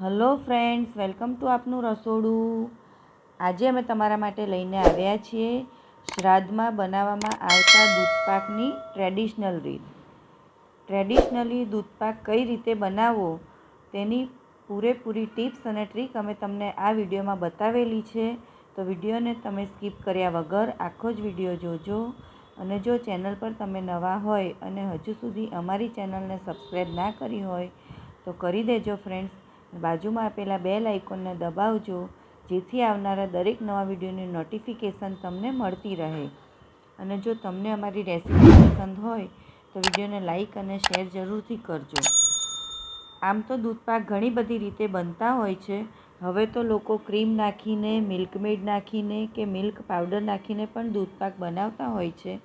Hello friends, welcome to આપનું રસોડું. આજે અમે તમારા માટે લઈને આવ્યા છીએ શ્રાદ્ધમાં બનાવવામાં આવતા દૂધપાકની ટ્રેડિશનલ રીત. ટ્રેડિશનલી દૂધપાક કઈ રીતે બનાવવો તેની પૂરેપૂરી ટિપ્સ અને ટ્રીક અમે તમને આ વિડીયોમાં બતાવેલી છે. તો વિડીયોને તમે સ્કીપ કર્યા વગર આખો જ વીડિયો જોજો અને જો ચેનલ પર તમે નવા હોય અને હજુ સુધી અમારી ચેનલને સબસ્ક્રાઈબ ના કરી હોય તો કરી દેજો ફ્રેન્ડ્સ. બાજુમાં આપેલા બેલ આઇકોનને દબાવજો, જેથી આવનારા દરેક નવા વિડીયોની નોટિફિકેશન તમને મળતી રહે. અને જો તમને અમારી રેસીપી પસંદ હોય, તો વિડીયોને લાઇક અને શેર જરૂરથી કરજો. આમ તો દૂધપાક ઘણી બધી રીતે બનતા હોય છે. હવે તો લોકો ક્રીમ નાખીને, મિલ્કમેડ નાખીને કે મિલ્ક પાવડર નાખીને પણ દૂધપાક બનાવતા હોય છે.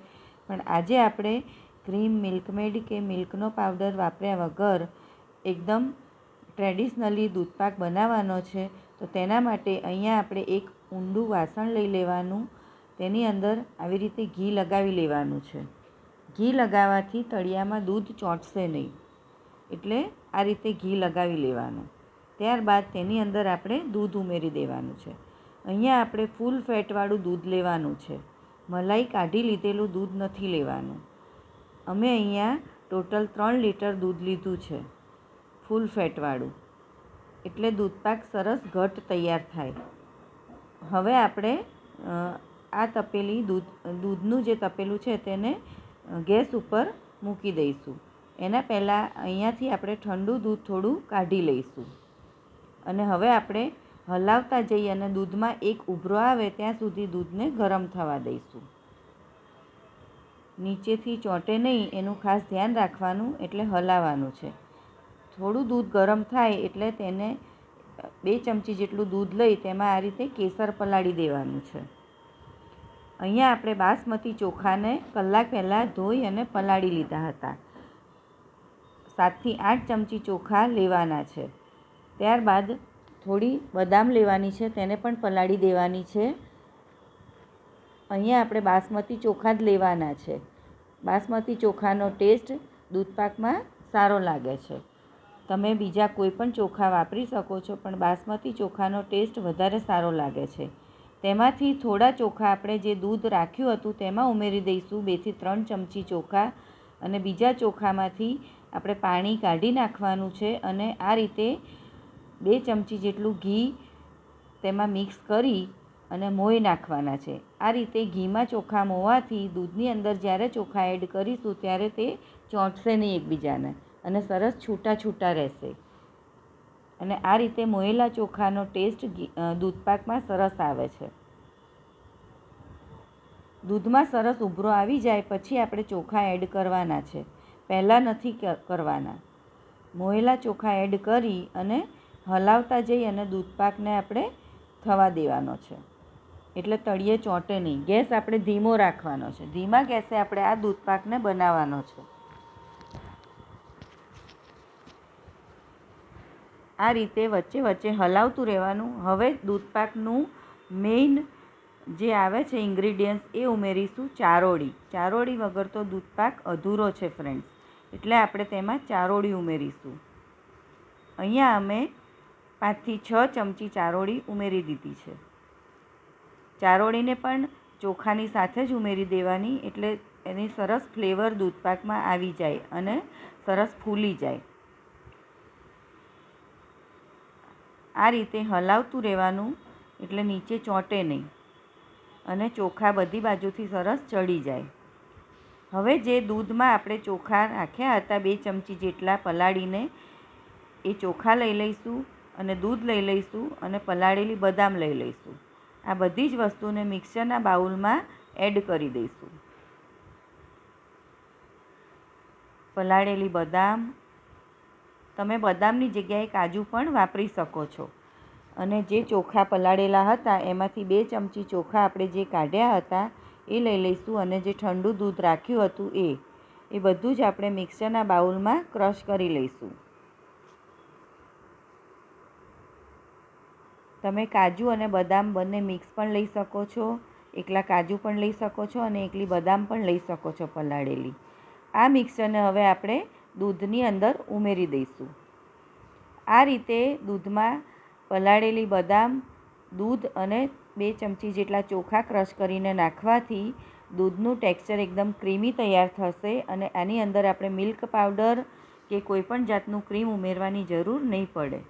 પણ આજે આપણે ક્રીમ, મિલ્કમેડ કે મિલ્કનો પાવડર વાપર્યા વગર એકદમ ટ્રેડિશનલી દૂધપાક બનાવવાનો છે, તો તેના માટે અહીંયા આપણે એક ઊંડું વાસણ લઈ લેવાનું. તેની અંદર આવી રીતે ઘી લગાવી લેવાનું છે. ઘી લગાવવાથી તળિયામાં દૂધ ચોંટશે નહીં. એટલે આ રીતે ઘી લગાવી લેવાનું. ત્યારબાદ તેની અંદર આપણે દૂધ ઉમેરી દેવાનું છે. અહીંયા આપણે ફૂલ ફેટવાળું દૂધ લેવાનું છે. મલાઈ કાઢી લીધેલું દૂધ નથી લેવાનું. અમે અહીંયા ટોટલ ત્રણ લીટર દૂધ લીધું છે. ફૂલ ફેટવાળું. એટલે દૂધપાક સરસ ઘટ તૈયાર થાય. હવે આપણે આ તપેલી દૂધ, દૂધનું જે તપેલું છે તેને ગેસ ઉપર મૂકી દઈશું. એના પહેલાં અહીંયાથી આપણે ઠંડુ દૂધ થોડું કાઢી લઈશું. અને હવે આપણે હલાવતા જઈએ અને દૂધમાં એક ઉભરો આવે ત્યાં સુધી દૂધને ગરમ થવા દઈશું. નીચેથી ચોંટે નહીં, એનું ખાસ ધ્યાન રાખવાનું એટલે હલાવવાનું છે. થોડું દૂધ ગરમ થાય એટલે તેને બે ચમચી જેટલું દૂધ લઈ તેમાં આ રીતે કેસર પલાળી દેવાનું છે. અહીંયા આપણે બાસમતી ચોખાને કલાક પહેલાં ધોઈ અને પલાળી લીધા હતા. સાતથી આઠ ચમચી ચોખા લેવાના છે. ત્યારબાદ થોડી બદામ લેવાની છે, તેને પણ પલાળી દેવાની છે. અહીંયા આપણે બાસમતી ચોખા જ લેવાના છે. બાસમતી ચોખાનો ટેસ્ટ દૂધપાકમાં સારો લાગે છે. તમે બીજા કોઈ પણ ચોખા વાપરી શકો છો, પણ બાસમતી ચોખાનો ટેસ્ટ વધારે સારો લાગે છે. તેમાંથી થોડા ચોખા આપણે જે દૂધ રાખ્યું હતું તેમાં ઉમેરી દઈશું બેથી ત્રણ ચમચી ચોખા અને બીજા ચોખામાંથી આપણે પાણી કાઢી નાખવાનું છે અને આ રીતે બે ચમચી જેટલું ઘી તેમાં મિક્સ કરી અને મોઈ નાખવાના છે. આ રીતે ઘીમાં ચોખા મોવાથી દૂધની અંદર જ્યારે ચોખા એડ કરીશું ત્યારે તે ચોંટશે નહીં એકબીજાને. અને સરસ છૂટા છૂટા રહેશે. અને આ રીતે મોયેલા ચોખાનો ટેસ્ટ દૂધપાકમાં સરસ આવે છે. દૂધમાં સરસ ઉભરો આવી જાય પછી આપણે ચોખા એડ કરવાના છે. પહેલાં નથી કરવાના. મોયેલા ચોખા એડ કરી અને હલાવતા જઈ અને દૂધપાકને આપણે થવા દેવાનો છે. એટલે તળિયે ચોંટે નહીં. ગેસ આપણે ધીમો રાખવાનો છે. ધીમા ગેસે આપણે આ દૂધપાકને બનાવવાનો છે. આ રીતે વચ્ચે વચ્ચે હલાવતું રહેવાનું. હવે દૂધપાકનું મેઇન જે આવે છે ઇન્ગ્રીડિયન્ટ્સ એ ઉમેરીશું ચારોળી. ચારોળી વગર તો દૂધપાક અધૂરો છે ફ્રેન્ડ્સ એટલે આપણે તેમાં ચારોળી ઉમેરીશું. અહીંયા અમે પાંચથી છ ચમચી ચારોળી ઉમેરી દીધી છે. ચારોળીને પણ ચોખાની સાથે જ ઉમેરી દેવાની, એટલે એની સરસ ફ્લેવર દૂધપાકમાં આવી જાય અને સરસ ફૂલી જાય. આ રીતે હલાવતું રહેવાનું એટલે નીચે ચોંટે નહીં અને ચોખા બધી બાજુથી સરસ ચડી જાય. હવે જે દૂધમાં આપણે ચોખા રાખ્યા હતા બે ચમચી જેટલા પલાળીને, એ ચોખા લઈ લઈશું અને દૂધ લઈ લઈશું અને પલાળેલી બદામ લઈ લઈશું. આ બધી જ વસ્તુને મિક્સરના બાઉલમાં એડ કરી દઈશું. પલાળેલી બદામ તમે બદામની જગ્યાએ કાજુ પણ વાપરી શકો છો. અને જે ચોખા પલાળેલા હતા, એમાંથી બે ચમચી ચોખા આપણે જે કાઢ્યા હતા, એ લઈ લઈશું. અને જે ઠંડુ દૂધ રાખ્યું હતું એ એ બધું જ આપણે મિક્સરના બાઉલમાં ક્રશ કરી લઈશું. તમે કાજુ અને બદામ બંને મિક્સ પણ લઈ શકો છો. એકલા કાજુ પણ લઈ શકો છો અને એકલી બદામ પણ લઈ શકો છો પલાળેલી. આ મિક્સરને હવે આપણે દૂધની અંદર ઉમેરી દઈશું. આ રીતે દૂધમાં પલાળેલી બદામ, દૂધ અને બે ચમચી જેટલા ચોખા ક્રશ કરીને નાખવાથી દૂધનું ટેક્સચર એકદમ ક્રીમી તૈયાર થશે અને આની અંદર આપણે મિલ્ક પાવડર કે કોઈપણ જાતનું ક્રીમ ઉમેરવાની જરૂર નહીં પડે.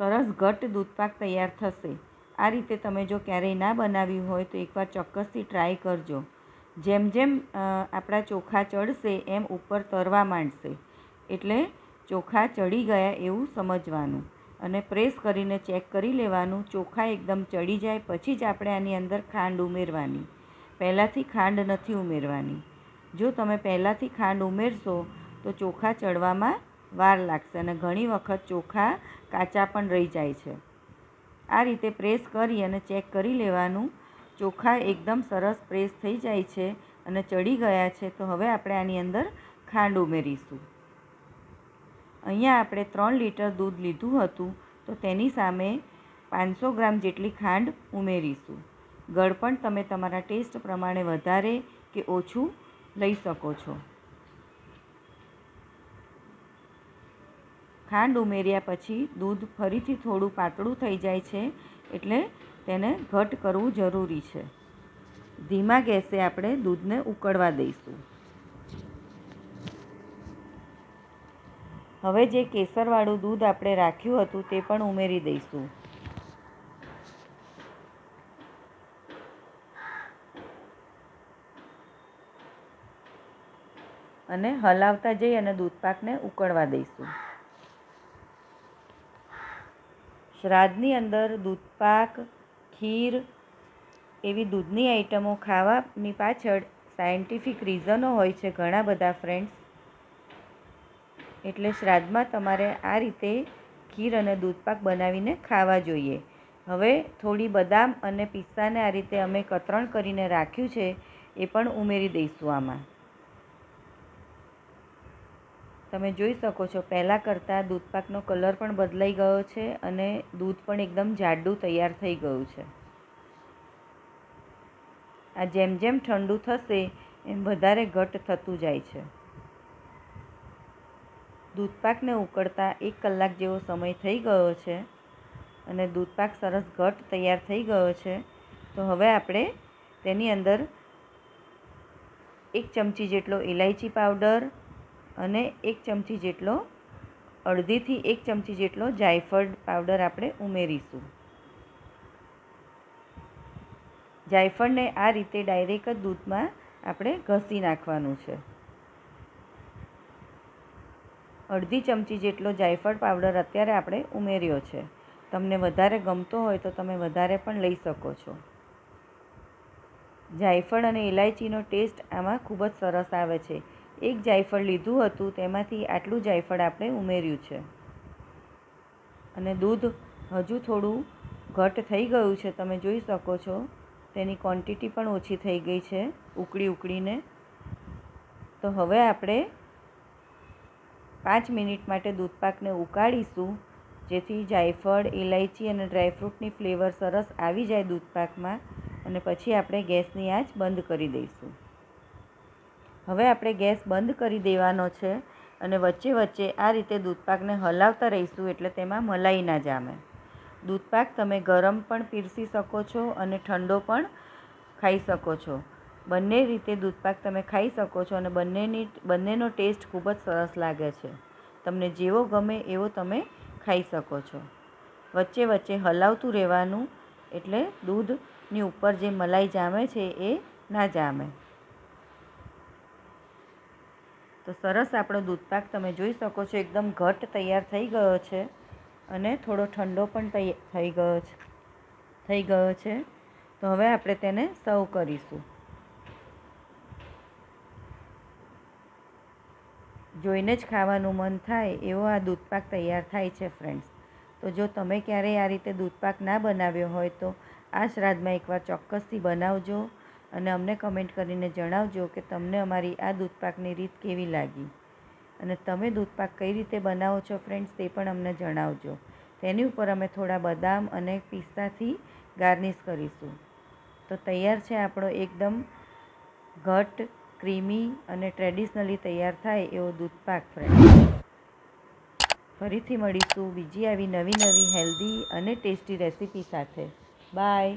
સરસ ઘટ્ટ દૂધપાક તૈયાર થશે. આ રીતે તમે જો ક્યારેય ના બનાવ્યું હોય તો એકવાર ચોક્કસથી ટ્રાય કરજો. જેમ જેમ આપણા ચોખા ચડશે, એમ ઉપર તરવા માંડશે. એટલે ચોખા ચડી ગયા એવું સમજવાનું. અને પ્રેસ કરીને ચેક કરી લેવાનું. ચોખા એકદમ ચડી જાય પછી જ આપણે આની અંદર ખાંડ ઉમેરવાની. પહેલાંથી ખાંડ નથી ઉમેરવાની. જો તમે પહેલાંથી ખાંડ ઉમેરશો, તો ચોખા ચડવામાં વાર લાગશે અને ઘણી વખત ચોખા કાચા પણ રહી જાય છે. આ રીતે પ્રેસ કરી અને ચેક કરી લેવાનું. ચોખા એકદમ સરસ પ્રેસ થઈ જાય છે અને ચડી ગયા છે, તો હવે આપણે આની અંદર ખાંડ ઉમેરીશું. અહીંયા આપણે ત્રણ લીટર દૂધ લીધું હતું, તો તેની સામે પાંચસો ગ્રામ જેટલી ખાંડ ઉમેરીશું. ગળપણ તમે તમારા ટેસ્ટ પ્રમાણે વધારે કે ઓછું લઈ શકો છો. ખાંડ ઉમેર્યા પછી દૂધ ફરીથી થોડું પાતળું થઈ જાય છે, એટલે તેને ઘટ કરવું જરૂરી છે. ધીમા ગેસે આપણે દૂધને ઉકળવા દઈશું. હવે જે કેસરવાળું દૂધ આપણે રાખ્યું હતું તે પણ ઉમેરી દઈશું. અને હલાવતા જઈ અને દૂધપાકને ઉકળવા દઈશું. શ્રાદ્ધની અંદર દૂધપાક ખીર એવી દૂધની આઈટમો ખાવાની પાછળ સાયન્ટિફિક રીઝનો હોય છે ઘણા બધા ફ્રેન્ડ્સ એટલે શ્રાદ્ધમાં તમારે આ રીતે ખીર અને દૂધપાક બનાવીને ખાવા જોઈએ. હવે થોડી બદામ અને પિસ્તાને આ રીતે અમે કતરણ કરીને રાખ્યું છે એ પણ ઉમેરી દઈશું આમાં. તમે જોઈ શકો છો, પહેલાં કરતાં દૂધપાકનો કલર પણ બદલાઈ ગયો છે અને દૂધ પણ એકદમ જાડું તૈયાર થઈ ગયું છે. આ જેમ જેમ ઠંડુ થશે, એમ વધારે ઘટ થતું જાય છે. દૂધપાકને ઉકળતા એક કલાક જેવો સમય થઈ ગયો છે અને દૂધપાક સરસ ઘટ તૈયાર થઈ ગયો છે. તો હવે આપણે તેની અંદર એક ચમચી જેટલો ઇલાયચી પાવડર અને એક ચમચી જેટલો, અડધીથી એક ચમચી જેટલો જાયફળ પાવડર આપણે ઉમેરીશું. જાયફળને આ રીતે ડાયરેક્ટ જ દૂધમાં આપણે ઘસી નાખવાનું છે. અડધી ચમચી જેટલો જાયફળ પાવડર અત્યારે આપણે ઉમેર્યો છે. તમને વધારે ગમતો હોય તો તમે વધારે પણ લઈ શકો છો. જાયફળ અને ઇલાયચીનો ટેસ્ટ આમાં ખૂબ જ સરસ આવે છે. એક જાયફળ લીધું હતું, તેમાંથી આટલું જાયફળ આપણે ઉમેર્યું છે. અને દૂધ હજુ થોડું ઘટ થઈ ગયું છે, તમે જોઈ શકો છો. તેની ક્વોન્ટિટી પણ ઓછી થઈ ગઈ છે, ઉકળી ઉકળીને. તો હવે આપણે પાંચ મિનિટ માટે દૂધપાકને ઉકાળીશું, જેથી જાયફળ ઇલાયચી અને ડ્રાયફ્રૂટની ફ્લેવર સરસ આવી જાય દૂધપાકમાં, અને પછી આપણે ગેસની આંચ બંધ કરી દઈશું. હવે આપણે ગેસ બંધ કરી દેવાનો છે અને વચ્ચે વચ્ચે આ રીતે દૂધપાકને હલાવતા રહીશું એટલે તેમાં મલાઈ ના જામે. દૂધપાક તમે ગરમ પણ પીરસી શકો છો અને ઠંડો પણ ખાઈ શકો છો. બંને રીતે દૂધપાક તમે ખાઈ શકો છો અને બંનેની, બંનેનો ટેસ્ટ ખૂબ જ સરસ લાગે છે. તમને જેવો ગમે એવો તમે ખાઈ શકો છો. વચ્ચે વચ્ચે હલાવતું રહેવાનું એટલે દૂધની ઉપર જે મલાઈ જામે છે એ ના જામે. તો સરસ આપણો દૂધપાક તમે જોઈ શકો છો, એકદમ ઘટ તૈયાર થઈ ગયો છે અને થોડો ઠંડો પણ થઈ ગયો છે, થઈ ગયો છે. તો હવે આપણે તેને સર્વ કરીશું. જોઈને જ ખાવાનું મન થાય એવો આ દૂધપાક તૈયાર થાય છે ફ્રેન્ડ્સ તો જો તમે ક્યારેય આ રીતે દૂધપાક ના બનાવ્યો હોય તો આ શ્રાદ્ધમાં એકવાર ચોક્કસથી બનાવજો. અને અમને કમેન્ટ કરીને જણાવજો કે તમને અમારી આ દૂધપાકની રીત કેવી લાગી. અને તમે દૂધપાક કઈ રીતે બનાવો છો ફ્રેન્ડ્સ તે પણ અમને જણાવજો. તેની ઉપર અમે થોડા બદામ અને પિસ્તાથી ગાર્નિશ કરીશું. તો તૈયાર છે આપણો એકદમ ઘટ ક્રીમી અને ટ્રેડિશનલી તૈયાર થાય એવો દૂધપાક ફ્રેન્ડ ફરીથી મળીશું બીજી આવી નવી નવી હેલ્ધી અને ટેસ્ટી રેસીપી સાથે. બાય